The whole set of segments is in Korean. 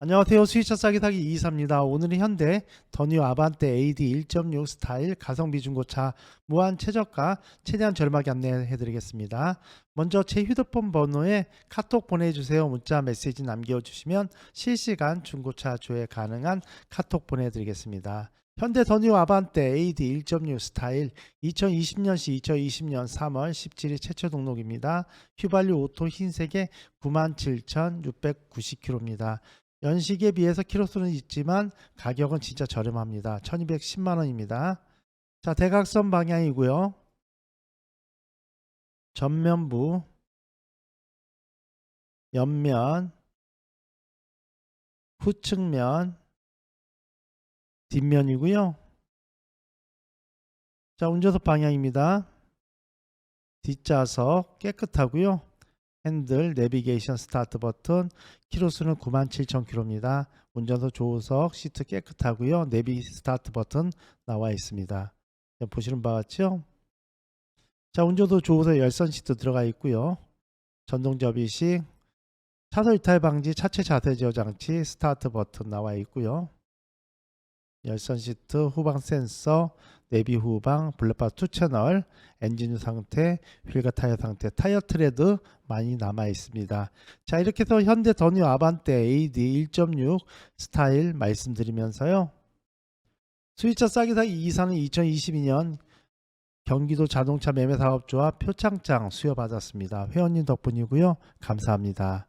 안녕하세요. 수의차 싸기 사기 이이사입니다. 오늘은 현대 더뉴 아반떼 AD 1.6 스타일 가성비 중고차 무한 최저가 최대한 저렴하게 안내해 드리겠습니다. 먼저 제 휴대폰 번호에 카톡 보내주세요. 문자 메시지 남겨주시면 실시간 중고차 조회 가능한 카톡 보내드리겠습니다. 현대 더뉴 아반떼 AD 1.6 스타일 2020년시 2020년 3월 17일 최초 등록입니다. 휘발유 오토 흰색에 97,690km입니다. 연식에 비해서 키로수는 있지만 가격은 진짜 저렴합니다. 1210만 원입니다. 자, 대각선 방향이고요. 전면부, 옆면, 후측면, 뒷면이고요. 자, 운전석 방향입니다. 뒷좌석 깨끗하고요. 핸들, 내비게이션 스타트 버튼, 키로수는 97,000km입니다. 운전석 조수석 시트 깨끗하고요. 내비 스타트 버튼 나와 있습니다. 자, 보시는 바와 같죠? 자, 운전석 조수석 열선 시트 들어가 있고요. 전동 접이식, 차선 이탈 방지 차체 자세 제어 장치 스타트 버튼 나와 있고요. 열선 시트, 후방 센서, 내비 후방, 블랙박스 2 채널, 엔진 상태, 휠과 타이어 상태, 타이어 트레드 많이 남아 있습니다. 자, 이렇게 해서 현대 더뉴 아반떼 AD 1.6 스타일 말씀드리면서요. 수입차 싸게 사기 이사는 2022년 경기도 자동차 매매 사업조합 표창장 수여받았습니다. 회원님 덕분이고요. 감사합니다.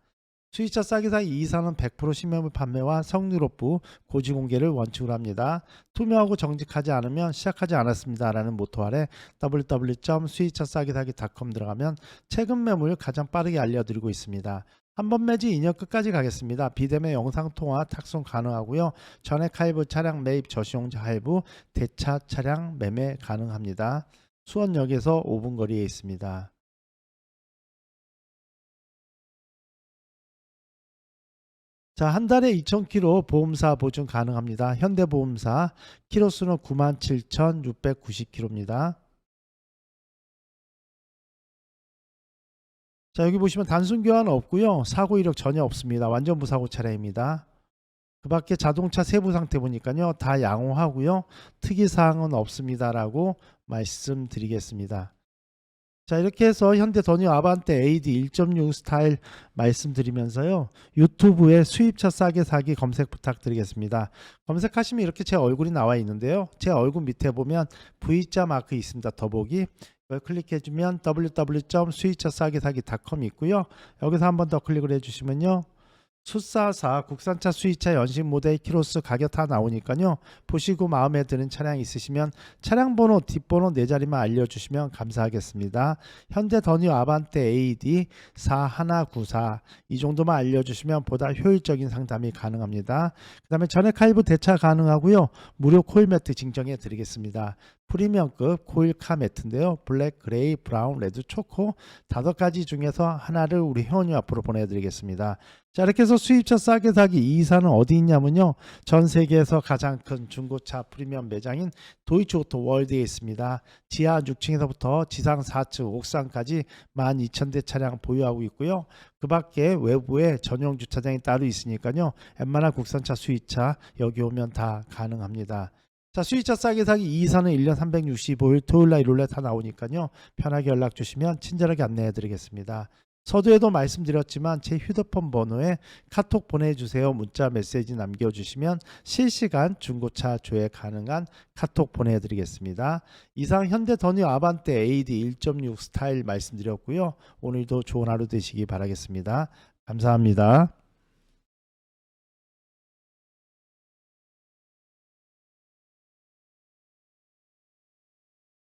수입차 싸게 사기 이사는 100% 신매물 판매와 성유롭부 고지 공개를 원칙으로 합니다. 투명하고 정직하지 않으면 시작하지 않았습니다 라는 모토 아래 www.수입차싸기사기.com 들어가면 최근 매물 가장 빠르게 알려드리고 있습니다. 한번 매지 2년 끝까지 가겠습니다. 비대면 영상 통화 탁송 가능하고요. 전액 할부 차량 매입 저시용자 할부 대차 차량 매매 가능합니다. 수원역에서 5분 거리에 있습니다. 자, 한 달에 2,000km 보험사 보증 가능합니다. 현대보험사 키로수는 97,690km입니다. 자, 여기 보시면 단순 교환 없고요. 사고 이력 전혀 없습니다. 완전 무사고 차량입니다. 그 밖에 자동차 세부 상태 보니까요. 다 양호하고요. 특이 사항은 없습니다라고 말씀드리겠습니다. 자 이렇게 해서 현대 더뉴 아반떼 AD 1.6 스타일 말씀드리면서요. 유튜브에 수입차 싸게 사기 검색 부탁드리겠습니다. 검색하시면 이렇게 제 얼굴이 나와 있는데요. 제 얼굴 밑에 보면 V자 마크 있습니다. 더보기. 이걸 클릭해주면 www.수입차 싸게 사기.com 있고요. 여기서 한 번 더 클릭을 해주시면요 수사사 국산차 수입차 연식 모델 키로수 가격 다 나오니까요. 보시고 마음에 드는 차량 있으시면 차량 번호 뒷번호 네 자리만 알려주시면 감사하겠습니다. 현대 더뉴 아반떼 AD 4194 이 정도만 알려주시면 보다 효율적인 상담이 가능합니다. 그 다음에 전액 할부 대차 가능하고요. 무료 코일 매트 증정해 드리겠습니다. 프리미엄급 코일 카 매트인데요. 블랙, 그레이, 브라운, 레드, 초코 다섯 가지 중에서 하나를 우리 회원님 앞으로 보내드리겠습니다. 자 이렇게 해서 수입차 싸게 사기 이 이사는 어디 있냐면요. 전 세계에서 가장 큰 중고차 프리미엄 매장인 도이치오토 월드에 있습니다. 지하 6층에서부터 지상 4층 옥상까지 12,000대 차량 보유하고 있고요. 그 밖에 외부에 전용 주차장이 따로 있으니까요. 웬만한 국산차 수입차 여기 오면 다 가능합니다. 자 수입차 싸게 사기 이 이사는 1년 365일 토요일날 일요일날 다 나오니까요. 편하게 연락 주시면 친절하게 안내해 드리겠습니다. 서두에도 말씀드렸지만 제 휴대폰 번호에 카톡 보내주세요. 문자 메시지 남겨주시면 실시간 중고차 조회 가능한 카톡 보내드리겠습니다. 이상 현대 더뉴 아반떼 AD 1.6 스타일 말씀드렸고요. 오늘도 좋은 하루 되시기 바라겠습니다. 감사합니다.